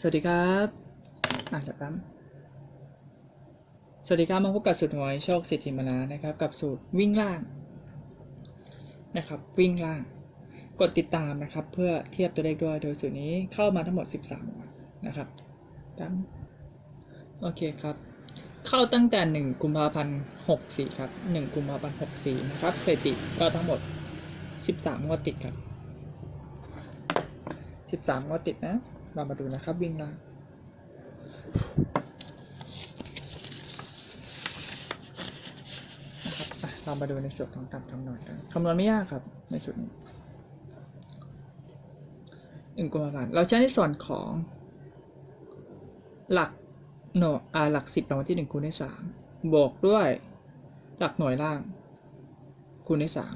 สวัสดีครับอะเดี๋ยวแป๊บสวัสดีครับมาพบกับสูตรหวยโชคสิทธิมาลานะครับ กับสูตรวิ่งล่างนะครับ วิ่งล่าง กดติดตามนะครับ เพื่อเทียบตัวเลขด้วยโดยสูตรนี้เข้ามาทั้งหมด 13วันนะครับแป๊บโอเคครับ เข้าตั้งแต่ 1 กุมภาพันธ์64ครับ1กุมภาพันธ์64นะครับสถิติก็ทั้งหมด 13งวดติดครับ 13งวดติดนะ เรามาดูนะครับ วิ่งล่างนะครับอะเรามาดูในส่วนของการคำนวณกันคำนวณไม่ยากครับ ในส่วนนี้หนึ่งกุมภาพันธ์เราใช้ในส่วนของหลักหน่วยหลักสิบรางวัลที่หนึ่งคูณด้วยสามบวกด้วยหลักหน่วยล่าง คูณด้วยสาม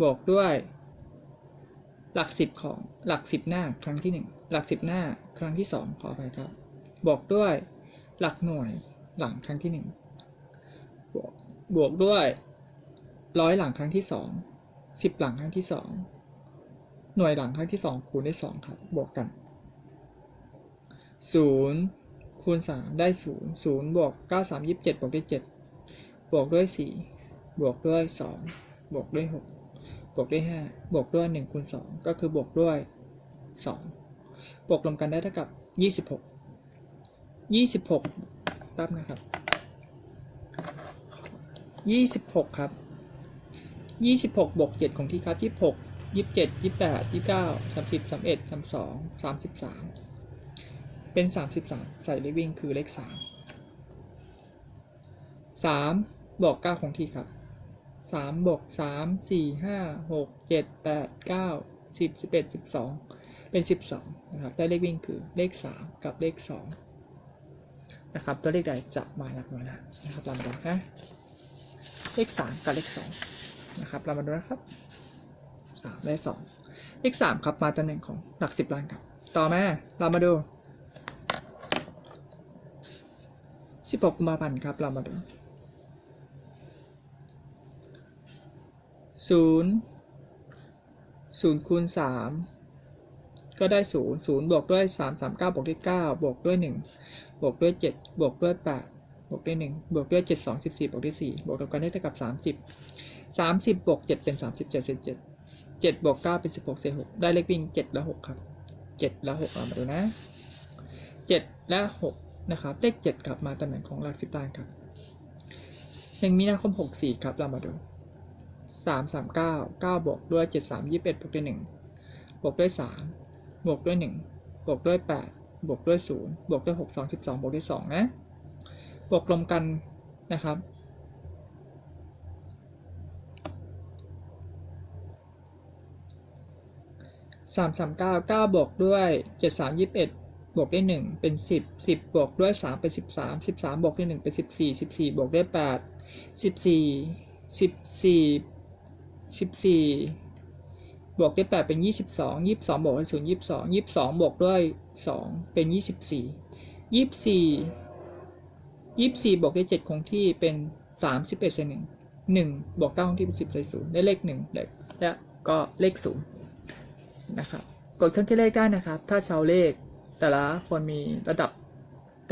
บวกด้วย หลักสิบของหลักสิบหน้าครั้งที่หนึ่ง หลักสิบหน้าครั้งที่สองขอไปครับบวกด้วยหลักหน่วยหลังครั้งที่หนึ่งบวกบวกด้วยร้อยหลังครั้งที่สองสิบหลังครั้งที่สองหน่วยหลังครั้งที่สองคูณด้วยสองครับ บวกกันศูนย์คูณสามได้ศูนย์ศูนย์บวกเก้าสามยี่สิบเจ็ดบวกด้วยเจ็ดบวกด้วยสี่บวกด้วยสองบวกด้วยหกบวกด้วยห้าบวกด้วยหนึ่งคูณสองก็คือบวกด้วยสอง บวกรวมกันได้เท่ากับยี่สิบหกยี่สิบหกแป๊บนะครับยี่สิบหกครับยี่สิบหกบวกเจ็ดของที่ครับยี่สิบหกยี่สิบเจ็ดยี่สิบแปดยี่สิบเก้าสามสิบสามเอ็ดสามสองสามสิบสามเป็นสามสิบสามใส่เลขวิ่งคือเลขสามสามบวกเก้าของที่ครับสามบวกสามสี่ห้าหกเจ็ดแปดเก้าสิบสิบเอ็ดสิบสอง เป็นสิบสองนะครับได้เลขวิ่งคือเลขสามกับเลขสองนะครับตัวเลขใดจะมาหลักหน่วยละนะครับเรามาดูนะเลขสามกับเลขสองนะครับเรามาดูนะครับสามและสองเลขสามครับมาตัวหนึ่งของหลักสิบล้านครับ ต่อมาเรามาดูสิบหกกุมภาพันธ์ครับเรามาดูศูนย์ศูนย์คูณสาม ก็ได้ศูนย์ศูนย์บวกด้วยสามสามเก้าบวกด้วยเก้าบวกด้วยหนึ่งบวกด้วยเจ็ดบวกด้วยแปดบวกด้วยหนึ่งบวกด้วยเจ็ดสองสิบสี่บวกด้วยสี่บวกกันได้เท่ากับสามสิบสามสิบบวกเจ็ดเป็นสามสิบเจ็ดเศษเจ็ดเจ็ดบวกเก้าเป็นสิบหกเศษหกได้เลขวิ่งเจ็ดและหกครับเจ็ดและหกเรามาดูนะเจ็ดและหกนะครับเลขเจ็ดครับมาตำแหน่งของหลักสิบล้านครับหนึ่งมีนาคมหกสี่ครับเรามาดูสามสามเก้าเก้าบวกด้วยเจ็ดสามยี่สิบเอ็ดบวกด้วยหนึ่งบวกด้วยสาม บวกด้วยหนึ่งบวกด้วยแปดบวกด้วยศูนย์บวกด้วยหกสองสิบสองบวกด้วยสองนะ บวกรวมกันนะครับ สามสามเก้าเก้าบวกด้วยเจ็ดสามยี่สิบเอ็ดบวกด้วยหนึ่งเป็นสิบสิบบวกด้วยสามเป็นสิบสามสิบสามบวกด้วยหนึ่งเป็นสิบสี่สิบสี่บวกด้วยแปดสิบสี่สิบสี่สิบสี่ บวกด้วยแปดเป็นยี่สิบสองยี่สิบสองบวกด้วยศูนย์ยี่สิบสองยี่สิบสองบวกด้วยสองเป็นยี่สิบสี่ยี่สิบสี่ยี่สิบสี่บวกด้วยเจ็ดคงที่เป็นสามสิบเอ็ดเศษหนึ่งหนึ่งบวกเก้าคงที่เป็นสิบใส่ศูนย์ได้เลขหนึ่งและและก็เลขศูนย์นะครับ กดเครื่องคิดเลขได้นะครับ ถ้าชาวเลขแต่ละคนมีระดับ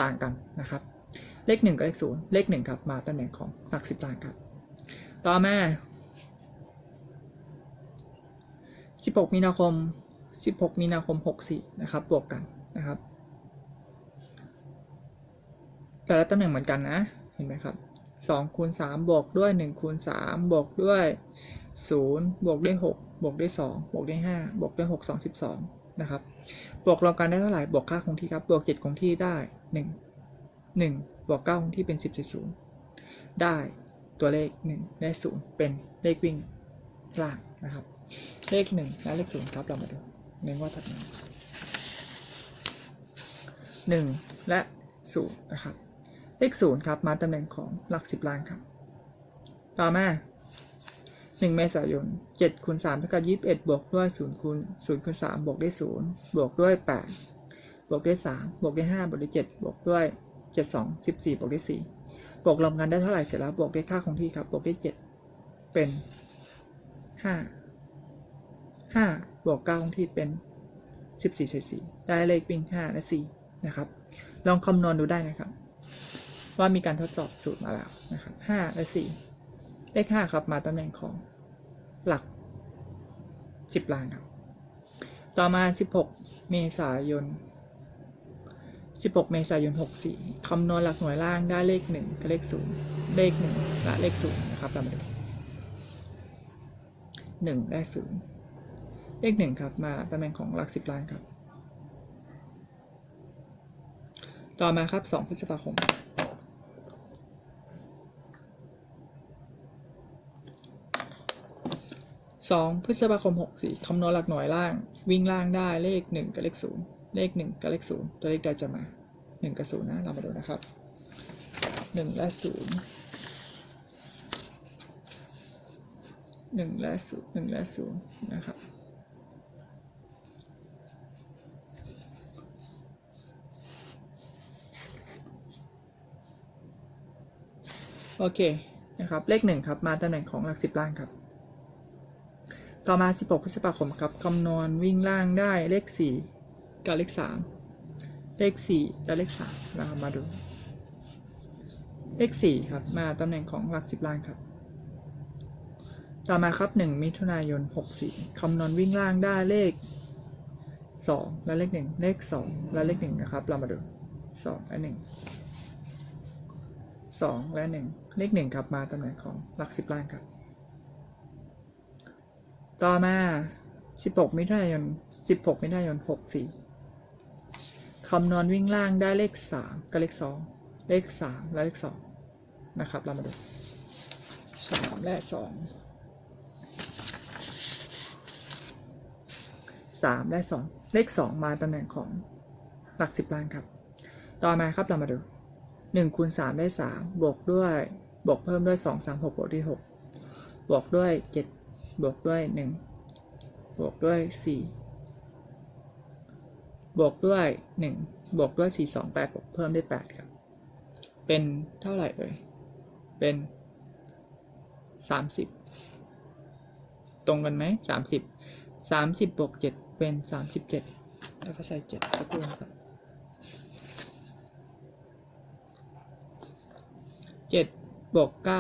ต่างกันนะครับ เลขหนึ่งกับเลขศูนย์เลขหนึ่งครับ มาตำแหน่งของหลักสิบล้านครับ ต่อมา 16 มีนาคม 16 มีนาคม 64 นะครับ บวกกันนะครับ แต่ละตำแหน่งเหมือนกันนะ เห็นไหมครับ2คูณ3บวกด้วย1คูณ3บวกด้วย0บวกด้วย6บวกด้วย2บวกด้วย5บวกด้วย6 2 12นะครับ บวกรวมกันได้เท่าไหร่ บวกค่าคงที่ครับ บวก 7 คงที่ได้ 1 1บวก9คงที่เป็น 10 0 ได้ตัวเลข 1 ได้ 0 เป็นเลขวิ่งล่างนะครับ เลข1และเลข0ครับเรามาดูเน้นว่าถัดมา1และ0นย์นะครับ เลข0ครับ มาตำแหน่งของหลัก10ล้านครับ ต่อมา1เมษายน7คูณ3เท่ากับ21บเอ็ดบวกด้วย0คูณ0คูณ3บวกด้วย0บวกด้วย8บวกด้วย3บวกด้วย5บวกด้วย7บวกด้วย7 2 14บสี่บวกด้วย4บวกรวมกันได้เท่าไหร่เสร็จแล้วบวกด้วยค่าคงที่ครับบวกด้วย7เป็นห้า 5 5บวก9คงที่เป็น14ใส่4ได้เลขวิ่ง5และ4นะครับ ลองคำนวณดูได้นะครับ ว่ามีการทดสอบสูตรมาแล้วนะครับ5และ4เลข5ครับมาตำแหน่งของหลัก10ล้านครับ ต่อมา16เมษายน16 เมษายน 64 คำนวณหลักหน่วยล่างได้เลข 1 กับเลข 0 เลข 1 และเลข 0 นะครับเรามาดู1และ 0 เลข1ครับมาตำแหน่งของหลัก10ล้านครับ ต่อมาครับ2พฤษภาคม2พฤษภาคม64คำนวณหลักหน่วยล่าง วิ่งล่างได้เลข1กับเลข0เลข1กับเลข0ตัวเลขใดจะมา1กับ0นย์นะ เรามาดูนะครับ1และ0 1และ0 1และ0นะครับ โอเคนะครับเลข1ครับมาตำแหน่งของหลัก10ล้านครับ ต่อมา 16 พฤษภาคมครับคำนวณวิ่งล่างได้เลข 4 กับเลข 3 เลข 4 และเลข3เรามาดู เลข 4 ครับ มาตำแหน่งของหลัก10ล้านครับ ต่อมาครับ 1 มิถุนายน 64คำนวณวิ่งล่างได้เลข 2 และเลข 1 เลข 2 และเลข 1 นะครับ เรามาดู 2 และ 1 2 และ 1 เลข 1 ครับมาตำแหน่งของหลัก 10ล้านครับ ต่อมา 16 มิถุนายน 16 มิถุนายน 64 คำนวณวิ่งล่างได้เลข 3 กับเลข 2 เลข 3 และเลข 2 นะครับ เรามาดู 3 และ 2 3 และ 2 เลข 2 มาตำแหน่งของหลัก 10ล้านครับ ต่อมาครับเรามาดู หนึ่งคูณสามได้สามบวกด้วยบวกเพิ่มด้วยสองสามหกบวกด้วยหกบวกด้วยเจ็ดบวกด้วยหนึ่งบวกด้วยสี่บวกด้วยหนึ่งบวกด้วยสี่สองแปดบวกเพิ่มได้แปดครับ เป็นเท่าไหร่เอ่ย เป็นสามสิบตรงกันไหมสามสิบสามสิบบวกเจ็ดเป็นสามสิบเจ็ดแล้วก็ใส่เจ็ดตะกูลครับ 7บวก9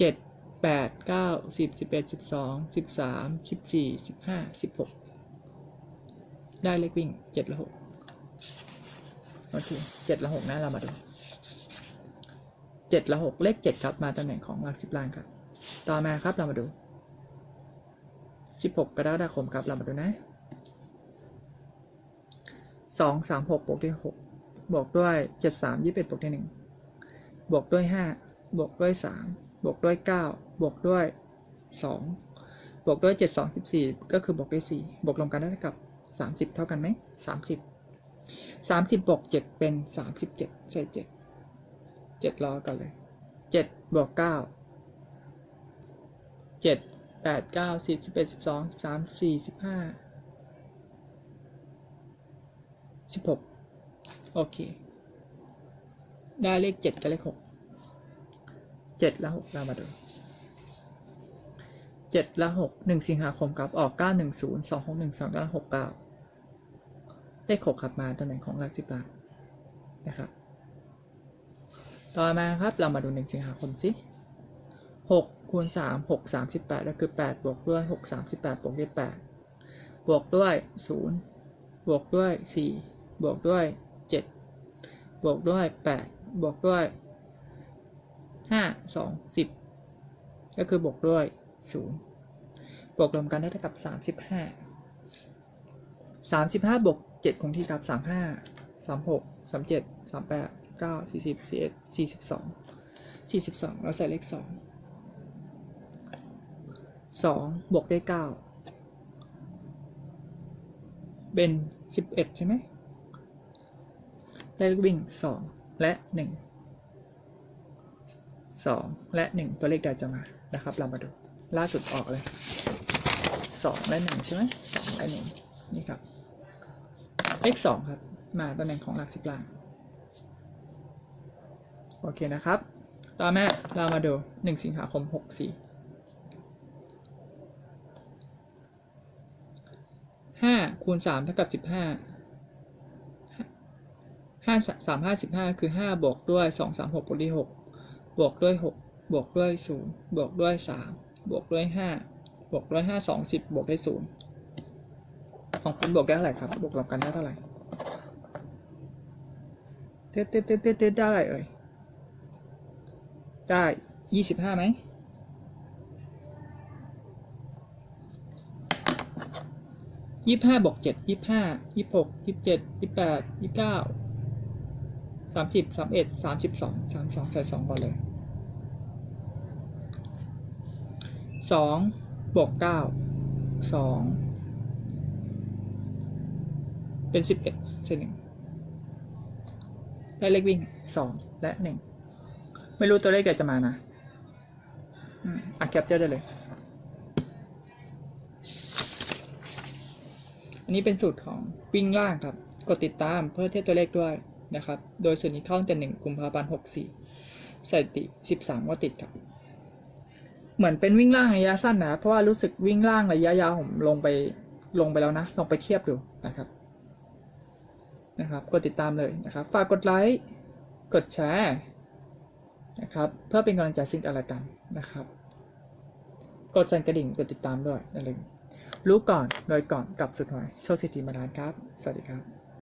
7แปดเก้าสิบสิบเอ็ดสิบสองสิบสามสิบสี่สิบห้าสิบหกได้เลขวิ่งเจ็ดละหกโอเคเจ็ดละหกนะเรามาดูเจ็ดละหกเลขเจ็ดครับมาตำแหน่งของหลักสิบล้านครับ ต่อมาครับเรามาดูสิบหกกรกฎาคมครับเรามาดูนะสองสามหกบวกด้วยหกบวกด้วยเจ็ดสามยี่สิบเอ็ดบวกด้วยหนึ่ง บวกด้วยห้าบวกด้วยสามบวกด้วย 9 บวกด้วย 2 บวกด้วย 7 2 14 ก็คือบวกด้วย 4 บวกรวมกันได้เท่ากับ 30 เท่ากันไหม 30 30 บวก 7 เป็น 37ใช่7 7รอกันเลย 7 บวก 9 7แปดเก้าสิบสิบเอ็ดสิบสองสามสี่สิบห้าสิบหกโอเค ได้เลขเจ็ดกับเลขหก เจ็ดและหกเรามาดูเจ็ดและหกหนึ่งสิงหาคมครับออกเก้าหนึ่งศูนย์สองหกหนึ่งสองเก้าหกเก้าเลขหกครับมาตำแหน่งของหลักสิบล้านนะครับต่อมาครับเรามาดูหนึ่งสิงหาคมสิหกคูณสามหกสามสิบแปดก็คือแปดบวกด้วยหกสามสิบแปดบวกด้วยแปดบวกด้วยศูนย์บวกด้วยสี่บวกด้วยเจ็ดบวกด้วยแปดบวกด้วย ห้าสองสิบก็คือบวกด้วยศูนย์บวกรวมกันได้เท่ากับสามสิบห้าสามสิบห้าบวกเจ็ดคงที่ครับสามห้าสามหกสามเจ็ดสามแปดเก้าสี่สิบสี่เอ็ดสี่สิบสองสี่สิบสองเราใส่เลขสองสองบวกได้เก้าเป็นสิบเอ็ดใช่ไหมได้เลขวิ่งสองและหนึ่ง สองและหนึ่งตัวเลขใดจะมานะครับ เรามาดูล่าสุดออกเลยสองและหนึ่งใช่ไหมสองและหนึ่งนี่ครับเลขสองครับ มาตำแหน่งของหลักสิบล้านโอเคนะครับ ต่อมาเรามาดูหนึ่งสิงหาคมหกสี่ห้าคูณสามเท่ากับสิบห้าห้าสามห้าสิบห้าคือห้าบวกด้วยสองสามหกบวกด้วยหก บวกด้วยหกบวกด้วยศูนย์บวกด้วยสามบวกด้วยห้าบวกด้วยห้าสองสิบบวกด้วยศูนย์ของคุณบวกได้เท่าไหร่ครับ บวกรวมกันได้เท่าไหร่เต้เต้เต้เต้เต้ได้เท่าไหร่เอ่ย ได้ยี่สิบห้าไหม ยี่ห้าบวกเจ็ดยี่ห้ายี่หกยี่เจ็ดยี่แปดยี่เก้า สามสิบสามเอ็ดสามสิบสองสามสองใส่สองก่อนเลยสองบวกเก้าสองเป็นสิบเอ็ดเศษหนึ่งได้เลขวิ่งสองและหนึ่งไม่รู้ตัวเลขเดี๋ยวจะมานะอืมอะแคปเจอร์ได้เลย อันนี้เป็นสูตรของวิ่งล่างครับ กดติดตามเพื่อเทียบตัวเลขด้วย นะครับ โดยสูตรนี้เข้าตั้งแต่หนึ่งกุมภาพันธ์หกสี่สถิติสิบสามก็ติดครับ เหมือนเป็นวิ่งล่างระยะสั้นนะ เพราะว่ารู้สึกวิ่งล่างระยะยาวผมลงไปลงไปแล้วนะ ลองไปเทียบดูนะครับ นะครับกดติดตามเลยนะครับ ฝากกดไลค์ กดแชร์นะครับ เพื่อเป็นกำลังใจซึ่งกันและกันนะครับ กดสั่นกระดิ่ง กดติดตามด้วยอย่าลืมรู้ก่อนโดยก่อนกับสุดหน่อยโชว์สิทธิมาดานครับ สวัสดีครับ